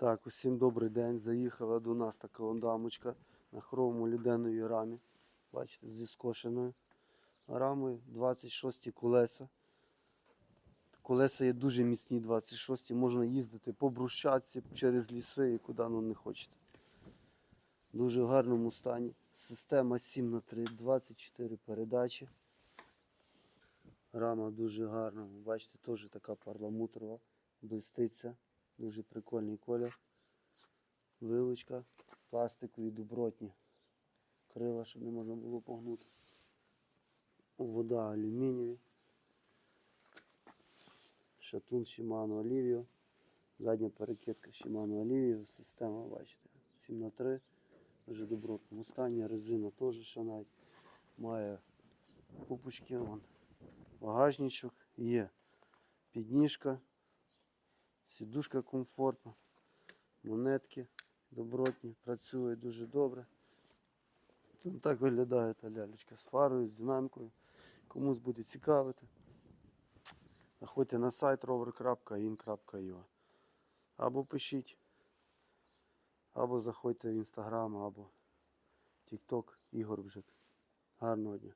Так, усім добрий день. Заїхала до нас така дамочка на хромому людяної рамі. Бачите, зі скошеною рамою. 26 колеса. Колеса є дуже міцні 26, можна їздити по брусчатці через ліси і куди ну не хочете. В дуже гарному стані. Система 7 на 3 24 передачі. Рама дуже гарна. Бачите, теж така парламутрова, блиститься. Дуже прикольний колір. Вилочка, пластикові добротні. Крила, щоб не можна було погнути. Вода алюмінієві. Шатун Shimano Alivio. Задня перекидка Shimano Alivio. Система, бачите, 7 на 3 Дуже добротному стані. Резина теж ще навіть має пупочки. Вон. Багажничок є. Підніжка. Сідушка комфортна. Монетки добротні, працює дуже добре. Ось так виглядає та лялечка з фарою, з динамікою. Комусь буде цікавити. Заходьте на сайт rover.in.ua Або пишіть, або заходьте в інстаграм, або TikTok Ігор Бжик. Гарного дня.